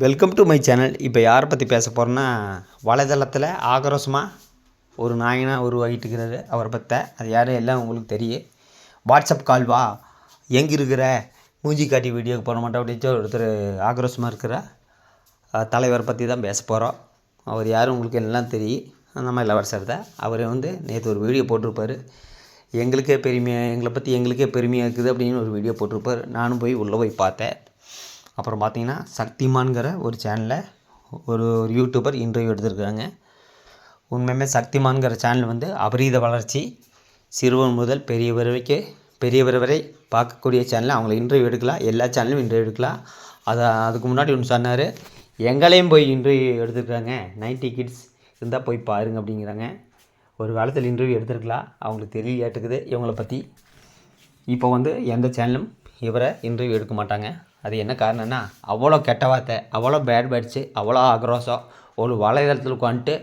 Welcome to my channel இப்போ யாரை பற்றி பேச போகிறோன்னா வலைதளத்தில் ஆக்ரோஷமாக ஒரு நாயனா உருவாகிட்டுருக்கிறாரு. அவரை பற்ற அது யாரும் எல்லாம் உங்களுக்கு தெரியும் வாட்ஸ்அப் கால் வா? எங்கே இருக்கிற மூஞ்சி காட்டி வீடியோக்கு போட மாட்டோம் அப்படின்னு ஒருத்தர் ஆக்ரோஷமாக இருக்கிற தலைவரை பற்றி தான் பேச போகிறோம் அவர் யாரும் உங்களுக்கு எல்லாம் தெரியும் நம்ம இளவரசர் தான். அவர் வந்து நேற்று ஒரு வீடியோ போட்டிருப்பார். எங்களுக்கே பெருமையாக எங்களை பற்றி எங்களுக்கே பெருமையாக இருக்குது அப்படின்னு ஒரு வீடியோ போட்டிருப்பார். நானும் போய் உள்ளே போய் பார்த்தேன். அப்புறம் பார்த்தீங்கன்னா சக்திமான்கிற ஒரு சேனலில் ஒரு ஒரு யூடியூபர் இன்டர்வியூ எடுத்திருக்காங்க. உண்மையுமே சக்திமான்கிற சேனல் வந்து அபரீத வளர்ச்சி சிறுவன் முதல் பெரியவர் வரைக்கும் பெரியவர் வரை பார்க்கக்கூடிய சேனலில் அவங்கள இன்டர்வியூ எடுக்கலாம். எல்லா சேனலும் இன்டர்வியூ எடுக்கலாம். அதை அதுக்கு முன்னாடி ஒன்று சொன்னார் எங்களையும் போய் இன்டர்வியூ எடுத்துருக்காங்க. நைன்டி கிட்ஸ் இருந்தால் போய் பாருங்க அப்படிங்கிறாங்க. ஒரு காலத்தில் இன்டர்வியூ எடுத்திருக்கலாம். அவங்களுக்கு தெரியலேட்டுக்குது இவங்களை பற்றி இப்போ வந்து எந்த சேனலும் இவரை இன்டர்வியூ எடுக்க மாட்டாங்க. அது என்ன காரணம்னா அவ்வளோ கெட்ட வார்த்தை அவ்வளோ பேட் பேட்ஸு அவ்வளோ ஆக்ரோஷம். ஒரு வலைதளத்தில் உட்காந்துட்டு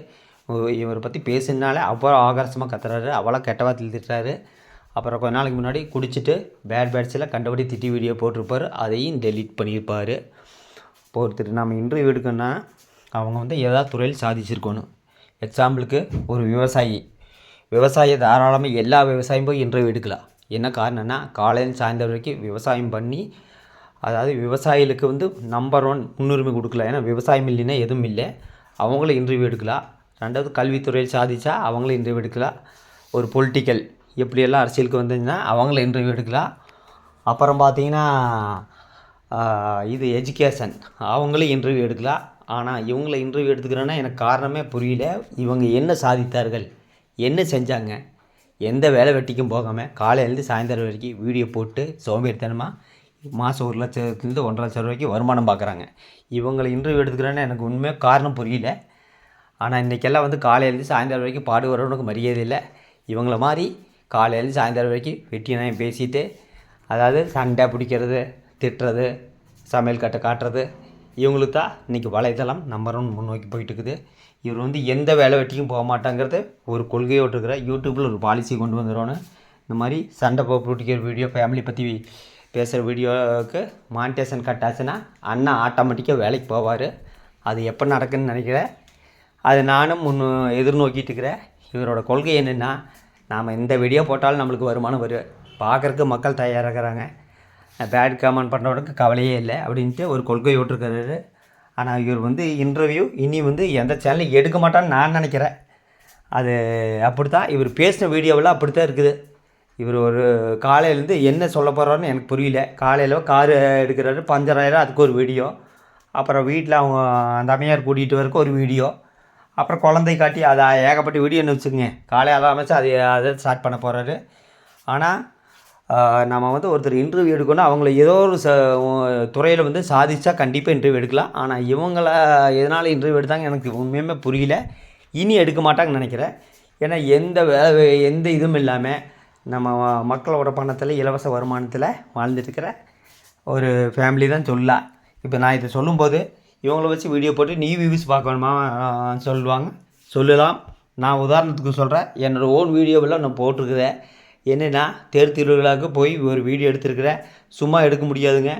இவரை பற்றி பேசினாலே அவ்வளோ ஆக்ரோஷமாக கத்துறாரு அவ்வளோ கெட்ட வார்த்தையில் திட்டுறாரு அப்புறம் கொஞ்ச நாளைக்கு முன்னாடி குடிச்சிட்டு பேட் பேட்ஸில் கண்டபடி திட்டி வீடியோ போட்டிருப்பாரு அதையும் டெலீட் பண்ணியிருப்பார். இப்போ ஒருத்தர் நம்ம இன்டர்வியூ எடுக்கணும்னா அவங்க வந்து ஏதாவது துறையில் சாதிச்சிருக்கணும். எக்ஸாம்பிளுக்கு ஒரு விவசாயி. விவசாயி தாராளமாக எல்லா விவசாயமும் போய் இன்டர்வியூ எடுக்கலாம். என்ன காரணம்னா காலையில் சாயந்தரம் வரைக்கும் விவசாயம் பண்ணி அதாவது விவசாயிகளுக்கு வந்து நம்பர் ஒன் முன்னுரிமை கொடுக்கலாம் ஏன்னா விவசாயம் இல்லைன்னா எதுவும் இல்லை. அவங்களும் இன்டர்வியூ எடுக்கலாம் ரெண்டாவது கல்வித்துறையில் சாதிச்சா அவங்களும் இன்டர்வியூ எடுக்கலாம் ஒரு பொலிட்டிக்கல் எப்படியெல்லாம் அரசியலுக்கு வந்ததுன்னா அவங்கள இன்டர்வியூ எடுக்கலாம் அப்புறம் பார்த்தீங்கன்னா இது எஜுகேஷன் அவங்களும் இன்டர்வியூ எடுக்கலாம் ஆனால் இவங்கள இன்டர்வியூ எடுத்துக்கிறேன்னா எனக்கு காரணமே புரியல. இவங்க என்ன சாதித்தார்கள்? என்ன செஞ்சாங்க? எந்த வேலை வெட்டிக்கும் போகாமல் காலையிலேருந்து சாயந்தரம் வரைக்கும் வீடியோ போட்டு சோம்பேறித்தனமாக மாதம் ஒரு லட்சத்துலேருந்து ஒன்றரை லட்சம் ரூபாய்க்கு வருமானம் பார்க்குறாங்க. இவங்களை இன்டர்வியூ எடுத்துக்கிறேன்னு எனக்கு உண்மையாக காரணம் புரியல. ஆனால் இன்றைக்கெல்லாம் வந்து காலையிலேருந்து சாயந்தரம் வரைக்கும் பாடுபடுறவனுக்கு மரியாதை இல்லை. இவங்கள மாதிரி காலையிலேருந்து சாயந்தரம் வரைக்கும் வெட்டி நாயம் பேசிட்டு அதாவது சண்டை பிடிக்கிறது திட்டுறது சமையல் கட்டை காட்டுறது இவங்களுக்கு தான் இன்றைக்கி வலைதளம் நம்பர் ஒன் முன்னோக்கி போயிட்டு இருக்குது. இவர் வந்து எந்த வேலை வெட்டிக்கும் போக மாட்டாங்கிறது ஒரு கொள்கையை இருக்கிற யூடியூப்பில் ஒரு பாலிசி கொண்டு வந்துடணும். இந்த மாதிரி சண்டை போ வீடியோ ஃபேமிலி பற்றி பேசுகிற வீடியோவுக்கு மானிட்டேஷன் கட் ஆச்சுன்னா அண்ணா ஆட்டோமேட்டிக்காக வேலைக்கு போவார். அது எப்போ நடக்குன்னு நினைக்கிறேன். அது நானும் முன் எதிர்நோக்கிட்டு இருக்கிறேன். இவரோட கொள்கை என்னென்னா நாம் இந்த வீடியோ போட்டாலும் நம்மளுக்கு வருமானம் வரும் பார்க்குறக்கு மக்கள் தயாராகிறாங்க பேட் கமெண்ட் பண்ணுறவனுக்கு கவலையே இல்லை அப்படின்ட்டு ஒரு கொள்கை விட்டுருக்காரு ஆனால் இவர் வந்து இன்டர்வியூ இனி வந்து எந்த சேனலும் எடுக்க மாட்டான்னு நான் நினைக்கிறேன். அது அப்படி தான் இவர் பேசின வீடியோவில் அப்படி தான் இருக்குது. இவர் ஒரு காலையிலேருந்து என்ன சொல்ல போகிறாருன்னு எனக்கு புரியல. காலையில் கார் எடுக்கிறாரு பஞ்சர் ஆயிரம் அதுக்கு ஒரு வீடியோ அப்புறம் வீட்டில் அவங்க அந்த அம்மையார் கூட்டிகிட்டு வரக்கு ஒரு வீடியோ அப்புறம் குழந்தை காட்டி அதை ஏகப்பட்ட வீடியோன்னு வச்சுக்கோங்க. காலையில் அமைச்சு அதை அதை ஸ்டார்ட் பண்ண போகிறாரு ஆனால் நம்ம வந்து ஒருத்தர் இன்டர்வியூ எடுக்கணும் அவங்கள ஏதோ ஒரு ச துறையில் வந்து சாதிச்சா கண்டிப்பாக இன்டர்வியூ எடுக்கலாம். ஆனால் இவங்கள எதனால் இன்டர்வியூ எடுத்தாங்க எனக்கு உண்மையுமே புரியல. இனி எடுக்க மாட்டாங்கன்னு நினைக்கிறேன். ஏன்னா எந்த எந்த இதுவும் இல்லாமல் நம்ம மக்களோட பணத்தில் இலவச வருமானத்தில் வாழ்ந்துட்டுருக்கிற ஒரு ஃபேமிலி தான் சொல்லலாம் இப்போ நான் இதை சொல்லும்போது இவங்கள வச்சு வீடியோ போட்டு நீ வியூஸ் பார்க்கணுமா? சொல்லுவாங்க. சொல்லலாம். நான் உதாரணத்துக்கு சொல்கிறேன் என்னோடய ஓன் வீடியோவில் நான் போட்டிருக்கிறேன். என்னென்னா தேர் திருவிழாவுக்கு போய் ஒரு வீடியோ எடுத்திருக்கிறேன். சும்மா எடுக்க முடியாதுங்க.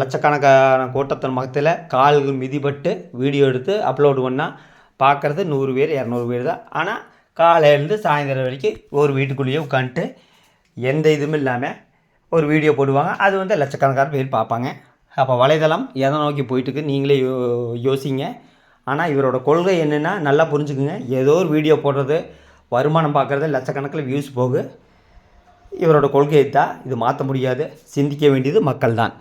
லட்சக்கணக்கான கூட்டத்தின் மகத்தில் கால்கள் மிதிப்பட்டு வீடியோ எடுத்து அப்லோடு பண்ணால் பார்க்குறது நூறு பேர் இரநூறு பேர் தான். ஆனால் காலையிலேருந்து சாயந்தரம் வரைக்கும் ஒரு வீட்டுக்குள்ளேயே உட்காந்துட்டு எந்த இதுவும் இல்லாமல் ஒரு வீடியோ போடுவாங்க. அது வந்து லட்சக்கணக்கான பேர் பார்ப்பாங்க. அப்போ வலைதளம் எதை நோக்கி போயிட்டுருக்கு நீங்களே யோ யோசிங்க. ஆனால் இவரோட கொள்கை என்னென்னா நல்லா புரிஞ்சுக்குங்க. ஏதோ ஒரு வீடியோ போடுறது வருமானம் பார்க்குறது லட்சக்கணக்கில் வியூஸ் போகு. இவரோட கொள்கையை தான் இது மாற்ற முடியாது. சிந்திக்க வேண்டியது மக்கள் தான்